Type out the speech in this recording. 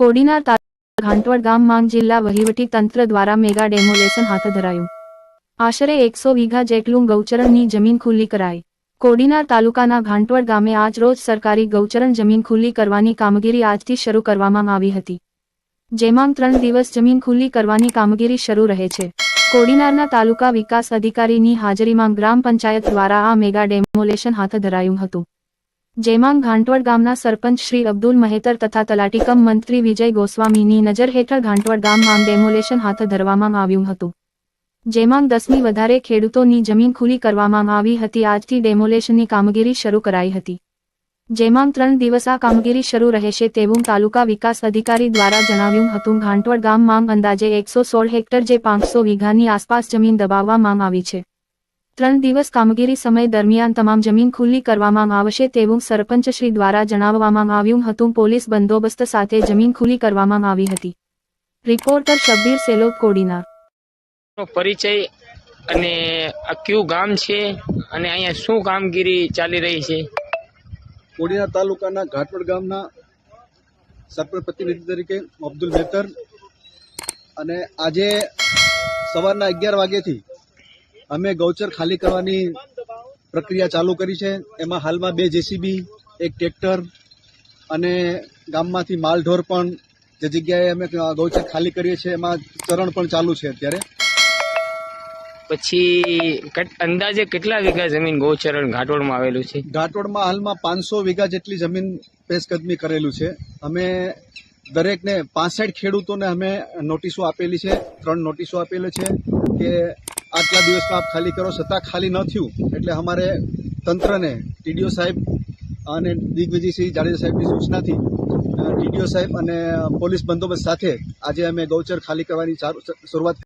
કોડીનાર તાલુકા ઘાંટવડ ગામ માંગ જિલ્લા વહીવટી તંત્ર દ્વારા મેગા ડેમોલેશન હાથ ધરાયું. આશરે એકસો વીઘા જેટલું ગૌચરણની જમીન ખુલ્લી કરાઈ. કોડીનાર તાલુકાના ઘાંટવડ ગામે આજ રોજ સરકારી ગૌચરણ જમીન ખુલ્લી કરવાની કામગીરી આજથી શરૂ કરવામાં આવી હતી. જેમાં ત્રણ દિવસ જમીન ખુલ્લી કરવાની કામગીરી શરૂ રહે છે. કોડીનારના તાલુકા વિકાસ અધિકારીની હાજરીમાં ગ્રામ પંચાયત દ્વારા આ મેગા ડેમોલેશન હાથ ધરાયું હતું. જેમાં ઘાંટવડ ગામના સરપંચ શ્રી અબ્દુલ મહેતર તથા તલાટીકમ મંત્રી વિજય ગોસ્વામીની નજર હેઠળ ઘાંટવડ ગામમાં ડેમોલેશન હાથ ધરવામાં આવ્યું હતું. જેમાં દસમી વધારે ખેડૂતોની જમીન ખુલી કરવામાં આવી હતી. આજથી ડેમોલેશનની કામગીરી શરૂ કરાઈ હતી. જેમાં ત્રણ દિવસ આ કામગીરી શરૂ રહેશે તેવું તાલુકા વિકાસ અધિકારી દ્વારા જણાવ્યું હતું. ઘાંટવડ ગામમાં અંદાજે એકસો સોળ હેક્ટર જે પાંચસો વીઘાની આસપાસ જમીન દબાવવામાં આવી છે. ત્રણ દિવસ કામગીરી સમય દરમિયાન તમામ જમીન ખુલ્લી કરવામાં આવશે તેવું સરપંચશ્રી દ્વારા જણાવવામાં આવ્યું હતું. પોલીસ બંદોબસ્ત સાથે જમીન ખુલ્લી કરવામાં આવી હતી. રિપોર્ટર શબ્બીર સેલો કોડીના પરિચય અને આ કયું ગામ છે અને અહીંયા શું કામગીરી ચાલી રહી છે? કોડીના તાલુકાના ઘાટવડ ગામના સરપંચ પ્રતિનિધિ તરીકે અબ્દુલ મહેતર અને આજે સવારના અગિયાર વાગ્યાથી અમે ગૌચર ખાલી કરવાની પ્રક્રિયા ચાલુ કરી છે. એમાં હાલમાં બે જેસીબી એક ટ્રેક્ટર અને ગામમાંથી માલઢોર પણ જે જગ્યાએ અમે ગૌચર ખાલી કરીએ છીએ એમાં ચરણ પણ ચાલુ છે અત્યારે. પછી અંદાજે કેટલા વીઘા જમીન ગૌચરણ ઘાટોળમાં આવેલું છે? ઘાટોડમાં હાલમાં પાંચસો વીઘા જેટલી જમીન પેશકદમી કરેલું છે. અમે દરેકને પાસઠ ખેડૂતોને અમે નોટિસો આપેલી છે ત્રણ નોટિસો આપેલી છે કે આટલા દિવસમાં આપ ખાલી કરો છતાં ખાલી ન થયું, એટલે અમારે તંત્રને, ટીડીઓ સાહેબ અને દિગ્વિજયસિંહ જાડેજા સાહેબની સૂચનાથી ટીડીઓ સાહેબ અને પોલીસ બંદોબસ્ત સાથે આજે અમે ગૌચર ખાલી કરવાની શરૂઆત